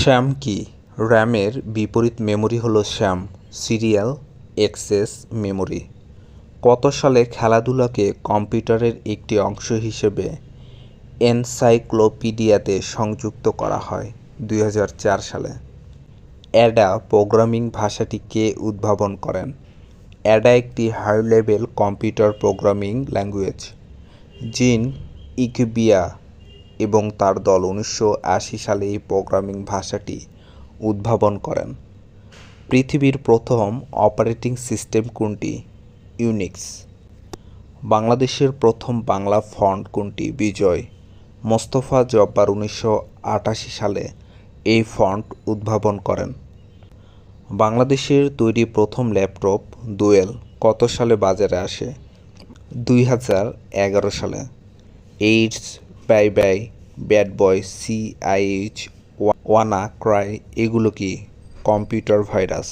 শ্যাম কি? র্যামের বিপরীত মেমোরি হলো শ্যাম, সিরিয়াল, এক্সেস মেমোরি। কত সালে খেলাধুলাকে কম্পিউটারের একটি অংশ হিসেবে এনসাইক্লোপিডিয়াতে সংযুক্ত করা হয় দুই হাজার চার সালে? অ্যাডা প্রোগ্রামিং ভাষাটি কে উদ্ভাবন করেন? অ্যাডা একটি high level computer programming language. Jean Ichbiah এবং তার দল উনিশশো আশি সালে এই প্রোগ্রামিং ভাষাটি উদ্ভাবন করেন। পৃথিবীর প্রথম অপারেটিং সিস্টেম কোনটি? ইউনিক্স বাংলাদেশের প্রথম বাংলা ফন্ট কোনটি? বিজয়। মোস্তফা জব্বার উনিশশো আটাশি সালে এই ফন্ট উদ্ভাবন করেন। বাংলাদেশের তৈরি প্রথম ল্যাপটপ দোয়েল কত সালে বাজারে আসে? দুই হাজার এগারো সালে। AIDS bye bye bad boy CIH wanna cry এগুলো কি? Computer virus